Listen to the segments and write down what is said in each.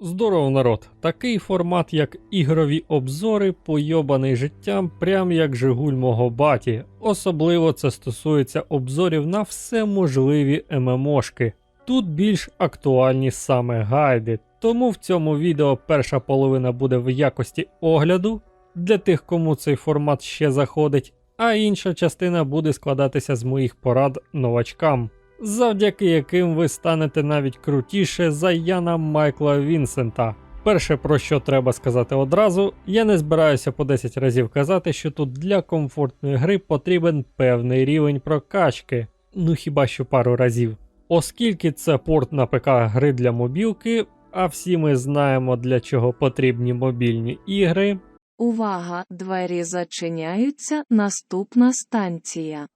Здорово, народ. Такий формат, як ігрові обзори, пойобаний життям, прям як Жигуль мого баті. Особливо це стосується обзорів на все можливі ММОшки. Тут більш актуальні саме гайди, тому в цьому відео перша половина буде в якості огляду для тих, кому цей формат ще заходить, а інша частина буде складатися з моїх порад новачкам завдяки яким ви станете навіть крутіше за Яна Майкла Вінсента. Перше, про що треба сказати одразу, я не збираюся по 10 разів казати, що тут для комфортної гри потрібен певний рівень прокачки, ну хіба що пару разів. Оскільки це порт на ПК гри для мобілки, а всі ми знаємо для чого потрібні мобільні ігри, Увага! Двері зачиняються. Наступна станція.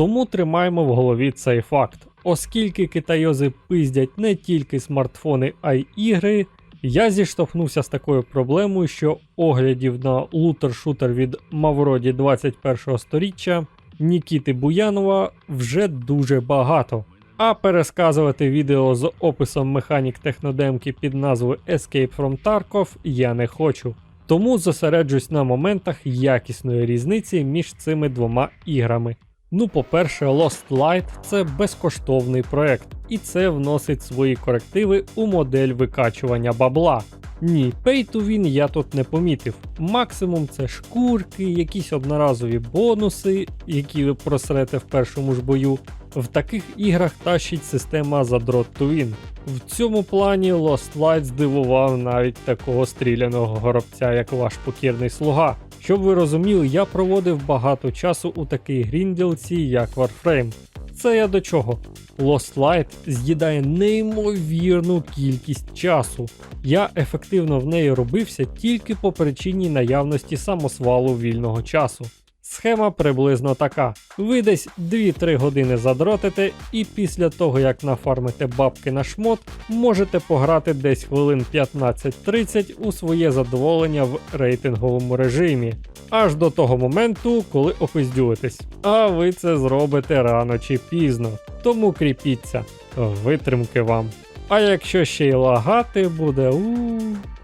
Тому тримаємо в голові цей факт. Оскільки китайози пиздять не тільки смартфони, а й ігри, я зіштовхнувся з такою проблемою, що оглядів на лутер-шутер від Мавроді 21-го сторіччя Нікіти Буянова вже дуже багато. А пересказувати відео з описом механік технодемки під назвою Escape from Tarkov я не хочу. Тому зосереджусь на моментах якісної різниці між цими двома іграми. Ну, по-перше, Lost Light це безкоштовний проект, і це вносить свої корективи у модель викачування бабла. Ні, pay to win я тут не помітив. Максимум це шкурки, якісь одноразові бонуси, які ви просрете в першому ж бою. В таких іграх тащить система за Draw to Win. В цьому плані Lost Light здивував навіть такого стріляного горобця, як ваш покірний слуга. Щоб ви розуміли, я проводив багато часу у такій грінділці, як Warframe. Це я до чого? Lost Light з'їдає неймовірну кількість часу. Я ефективно в неї робився тільки по причині наявності самосвалу вільного часу. Схема приблизно така: ви десь 2-3 години задротите, і після того як нафармите бабки на шмот, можете пограти десь хвилин 15-30 у своє задоволення в рейтинговому режимі. Аж до того моменту, коли опиздюєтесь. А ви це зробите рано чи пізно. Тому кріпіться, витримки вам. А якщо ще й лагати буде, у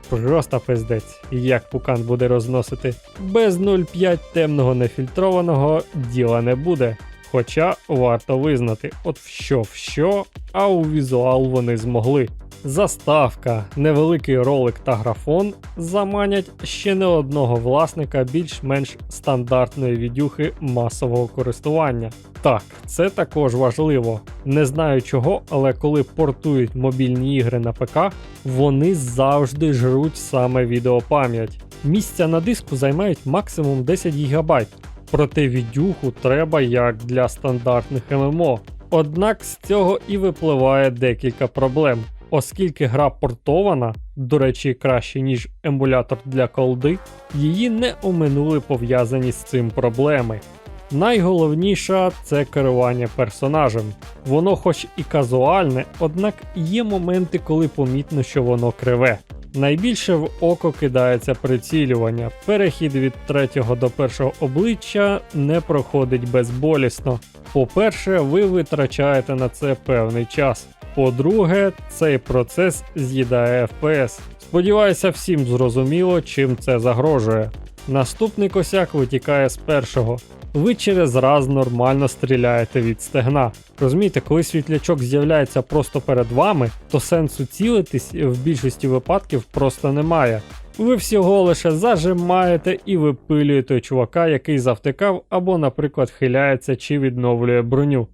просто пиздець, як пукан буде розносити. Без 0,5 темного нефільтрованого діла не буде. Хоча варто визнати, от в що в що, а у візуал вони змогли. Заставка, невеликий ролик та графон заманять ще не одного власника більш-менш стандартної відюхи масового користування. Так, це також важливо. Не знаю чого, але коли портують мобільні ігри на ПК, вони завжди жруть саме відеопам'ять. Місця на диску займають максимум 10 ГБ. Проте відюху треба як для стандартних ММО. Однак з цього і випливає декілька проблем. Оскільки гра портована, до речі, краще ніж емулятор для колди, її не оминули пов'язані з цим проблеми. Найголовніша це керування персонажем. Воно хоч і казуальне, однак є моменти, коли помітно, що воно криве. Найбільше в око кидається прицілювання. Перехід від третього до першого обличчя не проходить безболісно. По-перше, ви витрачаєте на це певний час. По-друге, цей процес з'їдає FPS. Сподіваюся, всім зрозуміло, чим це загрожує. Наступний косяк витікає з першого. Ви через раз нормально стріляєте від стегна. Розумієте, коли світлячок з'являється просто перед вами, то сенсу цілитись в більшості випадків просто немає. Ви всього лише зажимаєте і випилюєте чувака, який завтикав або, наприклад, хиляється чи відновлює броню.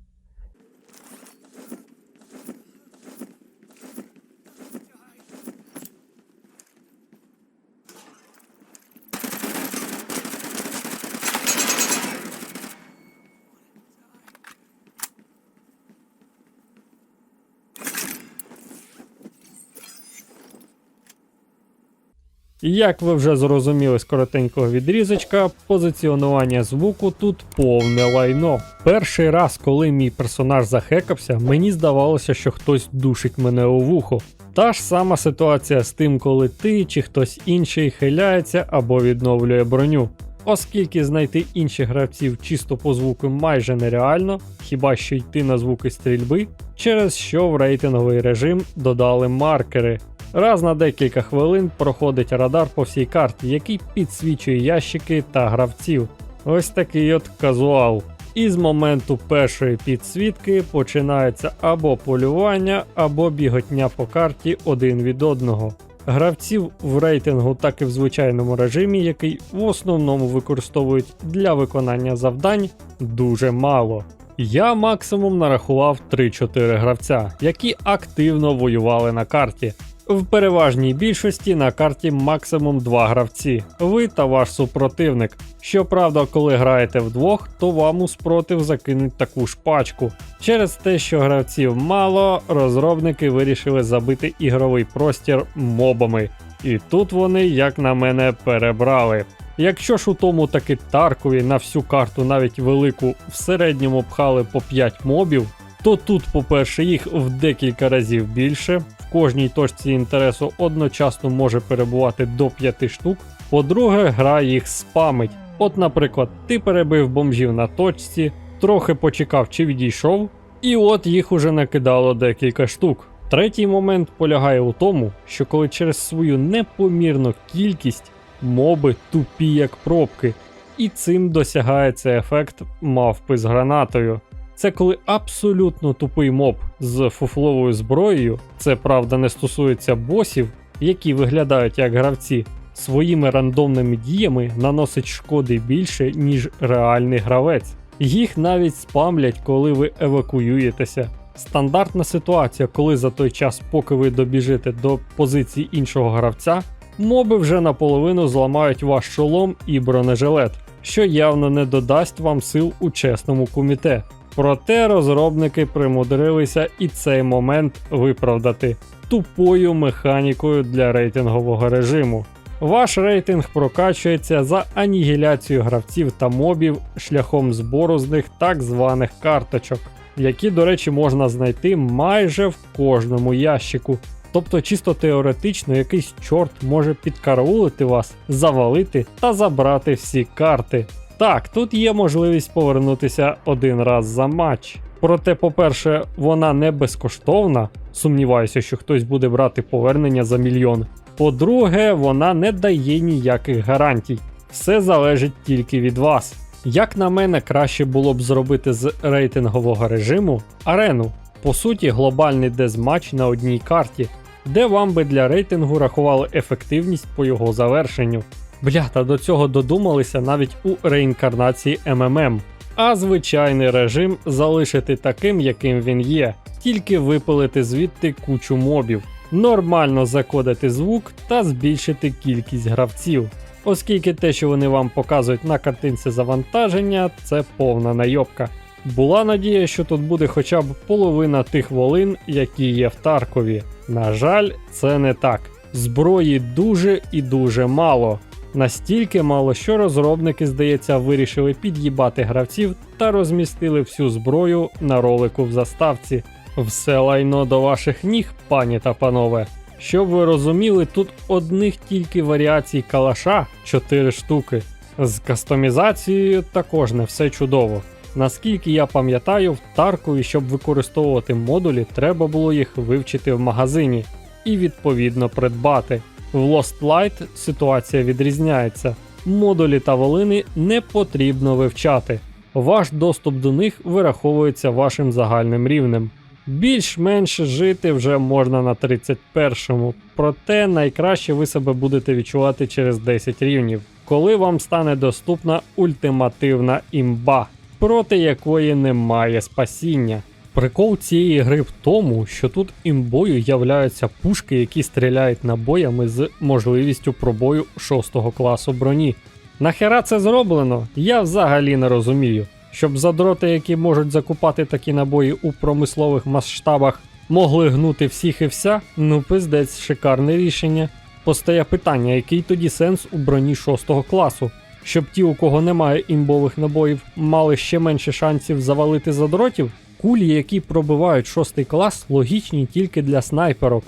Як ви вже зрозуміли з коротенького відрізочка, позиціонування звуку тут повне лайно. Перший раз, коли мій персонаж захекався, мені здавалося, що хтось душить мене у вухо. Та ж сама ситуація з тим, коли ти чи хтось інший хиляється або відновлює броню. оскільки знайти інших гравців чисто по звуку майже нереально, хіба що йти на звуки стрільби, через що в рейтинговий режим додали маркери. Раз на декілька хвилин проходить радар по всій карті, який підсвічує ящики та гравців. Ось такий от казуал. І з моменту першої підсвітки починається або полювання, або біготня по карті один від одного. Гравців в рейтингу, так і в звичайному режимі, який в основному використовують для виконання завдань, дуже мало. Я максимум нарахував 3-4 гравця, які активно воювали на карті. В переважній більшості на карті максимум 2 гравці, ви та ваш супротивник. Щоправда, коли граєте вдвох, то вам у спротив закинуть таку ж пачку. Через те, що гравців мало, розробники вирішили забити ігровий простір мобами. І тут вони, як на мене, перебрали. Якщо ж у тому таки Таркові на всю карту, навіть велику, в середньому пхали по 5 мобів, то тут, по-перше, їх в декілька разів більше. Кожній точці інтересу одночасно може перебувати до 5 штук. По-друге, гра їх спамить. От, наприклад, ти перебив бомжів на точці, трохи почекав чи відійшов, і от їх уже накидало декілька штук. Третій момент полягає у тому, що коли через свою непомірну кількість моби тупі як пробки, і цим досягається ефект мавпи з гранатою. Це коли абсолютно тупий моб з фуфловою зброєю, це правда не стосується босів, які виглядають як гравці, своїми рандомними діями наносить шкоди більше, ніж реальний гравець. Їх навіть спамлять, коли ви евакуюєтеся. Стандартна ситуація, коли за той час, поки ви добіжите до позиції іншого гравця, моби вже наполовину зламають ваш шолом і бронежилет, що явно не додасть вам сил у чесному куміте. Проте розробники примудрилися і цей момент виправдати тупою механікою для рейтингового режиму. Ваш рейтинг прокачується за анігіляцію гравців та мобів шляхом збору з них так званих карточок, які, до речі, можна знайти майже в кожному ящику. Тобто, чисто теоретично, якийсь чорт може підкараулити вас, завалити та забрати всі карти. Так, тут є можливість повернутися один раз за матч. Проте, по-перше, вона не безкоштовна. Сумніваюся, що хтось буде брати повернення за мільйон. По-друге, вона не дає ніяких гарантій. Все залежить тільки від вас. Як на мене, краще було б зробити з рейтингового режиму арену. По суті, глобальний дезматч на одній карті, де вам би для рейтингу рахували ефективність по його завершенню. Бля, та до цього додумалися навіть у реінкарнації МММ. А звичайний режим залишити таким, яким він є, тільки випилити звідти кучу мобів, нормально закодити звук та збільшити кількість гравців. Оскільки те, що вони вам показують на картинці завантаження, це повна найобка. Була надія, що тут буде хоча б половина тих волин, які є в Таркові. На жаль, це не так. Зброї дуже і дуже мало. Настільки мало, що розробники, здається, вирішили під'їбати гравців та розмістили всю зброю на ролику в заставці. Все лайно до ваших ніг, пані та панове. Щоб ви розуміли, тут одних тільки варіацій калаша 4 штуки. З кастомізацією також не все чудово. Наскільки я пам'ятаю, в Таркові, щоб використовувати модулі, треба було їх вивчити в магазині і відповідно придбати. В Lost Light ситуація відрізняється. Модулі та волини не потрібно вивчати. Ваш доступ до них вираховується вашим загальним рівнем. Більш-менш жити вже можна на 31-му, проте найкраще ви себе будете відчувати через 10 рівнів, коли вам стане доступна ультимативна імба, проти якої немає спасіння. Прикол цієї гри в тому, що тут імбою являються пушки, які стріляють набоями з можливістю пробою 6 класу броні. Нахера це зроблено? Я взагалі не розумію. Щоб задроти, які можуть закупати такі набої у промислових масштабах, могли гнути всіх і вся, ну пиздець, шикарне рішення. Постає питання, який тоді сенс у броні 6 класу? Щоб ті, у кого немає імбових набоїв, мали ще менше шансів завалити задротів? Кулі, які пробивають 6 клас, логічні тільки для снайперок.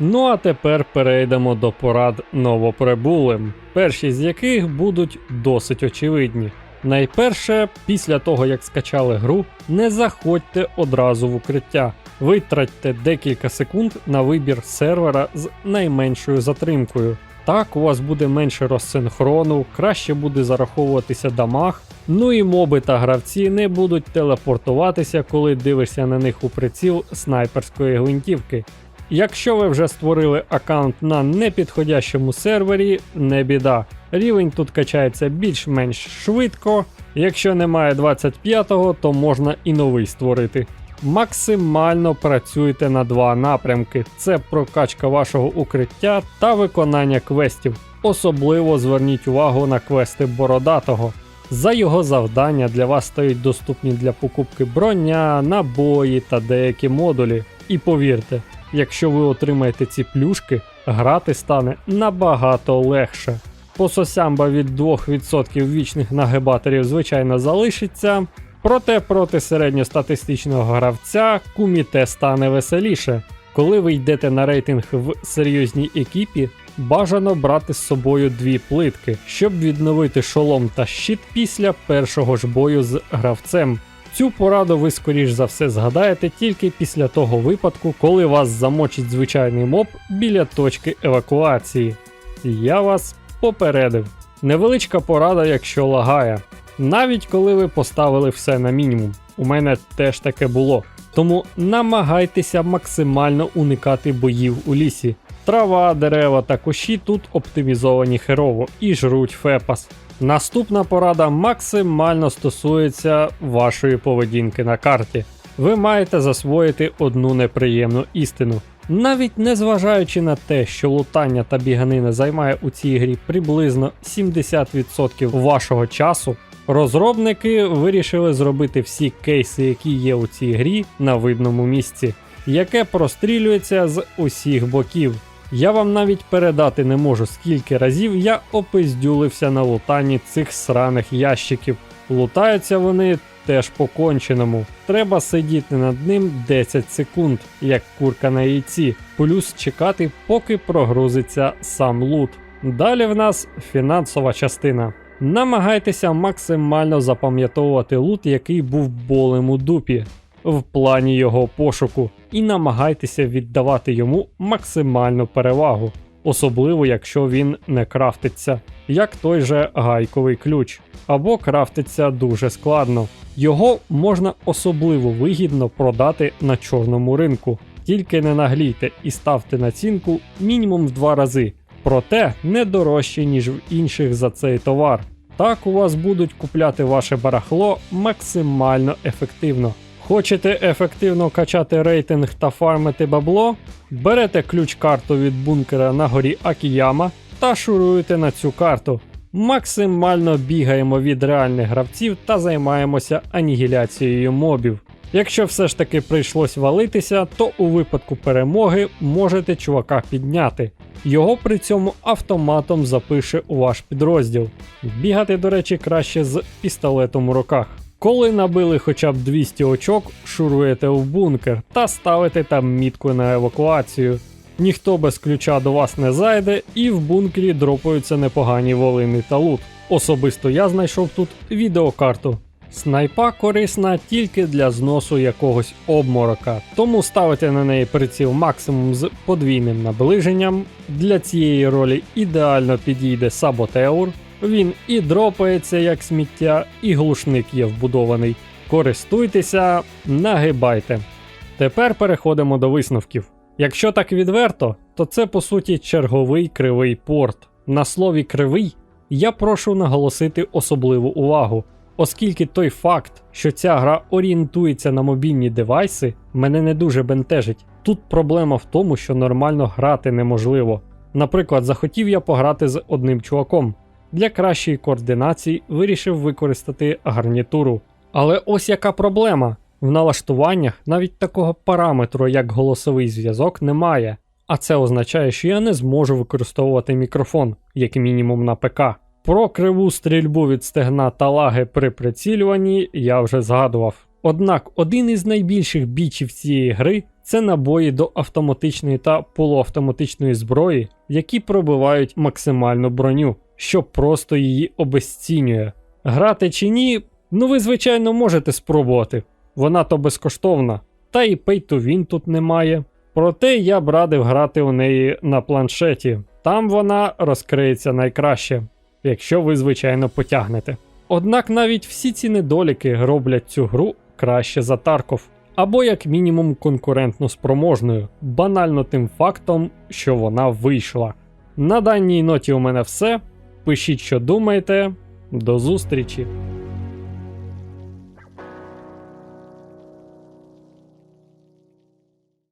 Ну а тепер перейдемо до порад новоприбулим, перші з яких будуть досить очевидні. Найперше, після того як скачали гру, не заходьте одразу в укриття. Витратьте декілька секунд на вибір сервера з найменшою затримкою. Так у вас буде менше розсинхрону, краще буде зараховуватися дамаг, ну і моби та гравці не будуть телепортуватися, коли дивишся на них у приціл снайперської гвинтівки. Якщо ви вже створили аккаунт на непідходящому сервері, не біда. Рівень тут качається більш-менш швидко. Якщо немає 25-го, то можна і новий створити. Максимально працюйте на два напрямки: це прокачка вашого укриття та виконання квестів. Особливо зверніть увагу на квести бородатого. За його завдання для вас стають доступні для покупки броня, набої та деякі модулі. І повірте, якщо ви отримаєте ці плюшки, грати стане набагато легше. По сосямба від 2% вічних нагибаторів, звичайно, залишиться. Проте проти середньостатистичного гравця куміте стане веселіше. Коли ви йдете на рейтинг в серйозній екіпі, бажано брати з собою дві плитки, щоб відновити шолом та щит після першого ж бою з гравцем. Цю пораду ви скоріш за все згадаєте тільки після того випадку, коли вас замочить звичайний моб біля точки евакуації. Я вас попередив. Невеличка порада, якщо лагає. Навіть коли ви поставили все на мінімум. У мене теж таке було. Тому намагайтеся максимально уникати боїв у лісі. Трава, дерева та кущі тут оптимізовані херово і жруть фепас. Наступна порада максимально стосується вашої поведінки на карті. Ви маєте засвоїти одну неприємну істину. Навіть незважаючи на те, що лутання та біганина займає у цій грі приблизно 70% вашого часу, розробники вирішили зробити всі кейси, які є у цій грі, на видному місці, яке прострілюється з усіх боків. Я вам навіть передати не можу, скільки разів я опиздюлився на лутанні цих сраних ящиків. Лутаються вони теж по конченому. Треба сидіти над ним 10 секунд, як курка на яйці, плюс чекати, поки прогрузиться сам лут. Далі в нас фінансова частина. Намагайтеся максимально запам'ятовувати лут, який був болем у дупі в плані його пошуку, і намагайтеся віддавати йому максимальну перевагу, особливо якщо він не крафтиться, як той же гайковий ключ, або крафтиться дуже складно. Його можна особливо вигідно продати на чорному ринку, тільки не наглійте і ставте націнку мінімум в два рази, проте не дорожче, ніж в інших за цей товар. Так у вас будуть купляти ваше барахло максимально ефективно. Хочете ефективно качати рейтинг та фармити бабло? Берете ключ-карту від бункера на горі Акіяма та шуруєте на цю карту. Максимально бігаємо від реальних гравців та займаємося анігіляцією мобів. Якщо все ж таки прийшлось валитися, то у випадку перемоги можете чувака підняти. Його при цьому автоматом запише у ваш підрозділ. Бігати, до речі, краще з пістолетом у руках. Коли набили хоча б 200 очок, шуруєте в бункер та ставите там мітку на евакуацію. Ніхто без ключа до вас не зайде, і в бункері дропаються непогані волини та лут. Особисто я знайшов тут відеокарту. Снайпа корисна тільки для зносу якогось обморока, тому ставити на неї приціл максимум з подвійним наближенням. Для цієї ролі ідеально підійде саботеур. Він і дропається як сміття, і глушник є вбудований. Користуйтеся, нагибайте. Тепер переходимо до висновків. Якщо так відверто, то це по суті черговий кривий порт. На слові кривий я прошу наголосити особливу увагу, оскільки той факт, що ця гра орієнтується на мобільні девайси, мене не дуже бентежить. Тут проблема в тому, що нормально грати неможливо. Наприклад, захотів я пограти з одним чуваком. Для кращої координації вирішив використати гарнітуру. Але ось яка проблема: в налаштуваннях навіть такого параметру, як голосовий зв'язок, немає. А це означає, що я не зможу використовувати мікрофон, як мінімум на ПК. Про криву стрільбу від стегна та лаги при прицілюванні я вже згадував. Однак один із найбільших бічів цієї гри це набої до автоматичної та полуавтоматичної зброї, які пробивають максимальну броню, що просто її обезцінює. Грати чи ні, ну ви звичайно можете спробувати. Вона то безкоштовна, та і win тут немає. Проте я б радив грати у неї на планшеті. Там вона розкриється найкраще, якщо ви, звичайно, потягнете. Однак навіть всі ці недоліки роблять цю гру краще за Тарков, або як мінімум конкурентно спроможною, банально тим фактом, що вона вийшла. На даній ноті у мене все. Пишіть, що думаєте. До зустрічі!